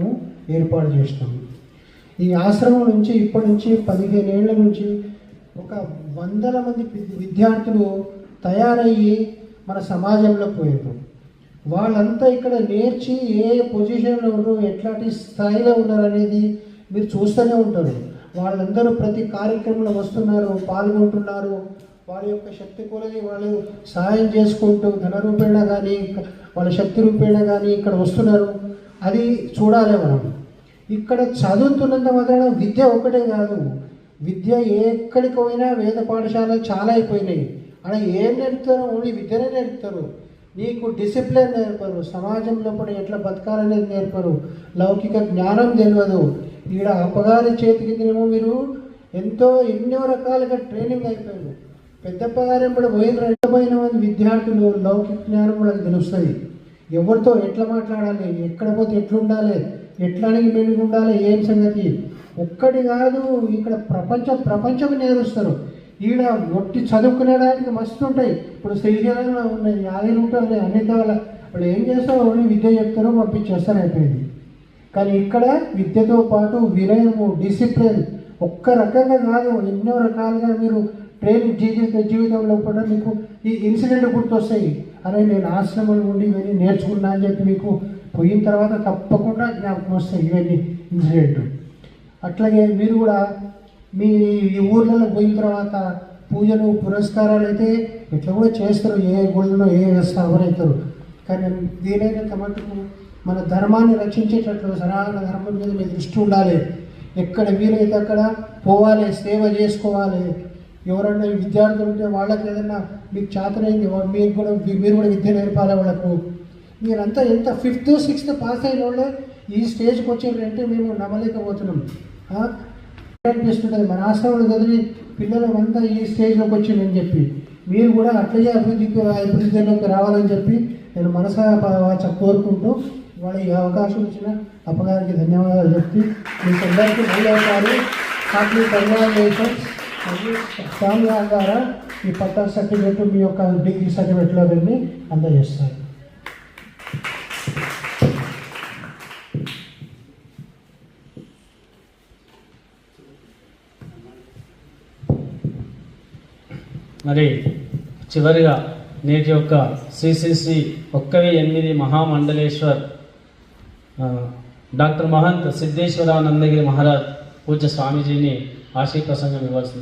మేము ఏర్పాటు చేసినాము ఈ ఆశ్రమం నుంచి ఇప్పటి నుంచి పదిహేను ఏళ్ళ నుంచి ఒక వందల మంది విద్యార్థులు తయారయ్యి మన సమాజంలో పోయారు. వాళ్ళంతా ఇక్కడ నేర్చి ఏ పొజిషన్లో ఉన్నారు ఎట్లాంటి స్థాయిలో ఉన్నారనేది మీరు చూస్తూనే ఉంటారు. వాళ్ళందరూ ప్రతి కార్యక్రమంలో వస్తున్నారు పాల్గొంటున్నారు. వాళ్ళ యొక్క శక్తి కొలది వాళ్ళు సహాయం చేసుకుంటూ ధన రూపేణ కానీ వాళ్ళ శక్తి రూపేణ కానీ ఇక్కడ వస్తున్నారు. అది చూడాలి మనం. ఇక్కడ చదువుతున్నంత మాత్రాన విద్య ఒకటే కాదు. విద్య ఎక్కడికి పోయినా వేద పాఠశాలలు చాలా అయిపోయినాయి. అలా ఏం నేర్పుతారో? ఓన్లీ విద్యనే నేర్పుతారు. నీకు డిసిప్లిన్ నేర్పరు. సమాజంలో కూడా ఎట్లా బతకాలనేది నేర్పరు. లౌకిక జ్ఞానం తెలియదు. ఈడ అప్పగారి చేతికిందేమో మీరు ఎంతో ఎన్నో రకాలుగా ట్రైనింగ్ అయిపోయారు. పెద్దప్పగారం కూడా పోయిన రెండమైన మంది విద్యార్థులు లౌకిక జ్ఞానం వాళ్ళకి తెలుస్తుంది ఎవరితో ఎట్లా మాట్లాడాలి? ఎక్కడ పోతే ఎట్లుండాలి? ఎట్లానికి మెలుగు ఉండాలి? ఏం సంగతి? ఒక్కటి కాదు ఇక్కడ ప్రపంచ ప్రపంచం నేరుస్తారు. ఈడ ఒట్టి చదువుకునేడానికి మస్తు ఉంటాయి. ఇప్పుడు శ్రీశైలంలో ఉన్నాయి యాదగిరి రూపాయలు అన్ని కావాల వాళ్ళు ఏం చేస్తారో ఓన్లీ విద్య చెప్తారో పంపించేస్తారు అయిపోయింది. కానీ ఇక్కడ విద్యతో పాటు వినయము డిసిప్లిన్ ఒక్క రకంగా కాదు. ఎన్నో రకాలుగా మీరు ట్రైన్ జీవిత జీవితంలో కూడా మీకు ఈ ఇన్సిడెంట్ గుర్తొస్తాయి. అరే నేను ఆశ్రమంలో ఉండి ఇవన్నీ నేర్చుకున్నా అని చెప్పి మీకు పోయిన తర్వాత తప్పకుండా జ్ఞాపకం వస్తాయి ఇవన్నీ ఇన్సిడెంట్. అట్లాగే మీరు కూడా మీ ఈ ఊర్లలో పోయిన తర్వాత పూజలు పురస్కారాలు అయితే ఇట్లా కూడా చేస్తారు. ఏ గుళ్ళలో ఏ స్థాపనవుతారు కానీ దీనైనంత మటుకు మన ధర్మాన్ని రక్షించేటట్లు సనాతన ధర్మం మీద మీ దృష్టి ఉండాలి. ఎక్కడ వీలైతే అక్కడ పోవాలి సేవ చేసుకోవాలి. ఎవరైనా విద్యార్థులు ఉంటే వాళ్ళకి ఏదైనా మీకు చేతనైంది మీరు కూడా మీరు కూడా విద్య నేర్పాలి వాళ్ళకు? మీరంతా ఎంత ఫిఫ్త్ సిక్స్త్ పాస్ అయిన వాళ్ళే ఈ స్టేజ్కి వచ్చారంటే మేము నమ్మలేకపోతున్నాం. అనిపిస్తుంటుంది మన ఆశ్రమంలో చదివి పిల్లలు అంతా ఈ స్టేజ్లోకి వచ్చిందని చెప్పి. మీరు కూడా అట్లనే అభివృద్ధికి అభివృద్ధిలోకి రావాలని చెప్పి నేను మనసా కోరుకుంటూ వాళ్ళ ఈ అవకాశం ఇచ్చిన అప్పగారికి ధన్యవాదాలు చెప్తూ మీకు అందరికీ మళ్ళీ ఒకసారి హ్యాపీ కంగ్రాచులేషన్స్ స్వామి ద్వారా ఈ పట్టా సర్టిఫికెట్ మీ యొక్క డిగ్రీ సర్టిఫికెట్లో వెళ్ళి అందజేస్తారు. మరి చివరిగా నేటి యొక్క సిసిసి ఒక్కవి ఎనిమిది మహామండలేశ్వర్ డాక్టర్ మహంత్ సిద్ధేశ్వరానందగిరి మహారాజ్ पूज्य स्वामीजी ने आशी प्रसंग इव्वास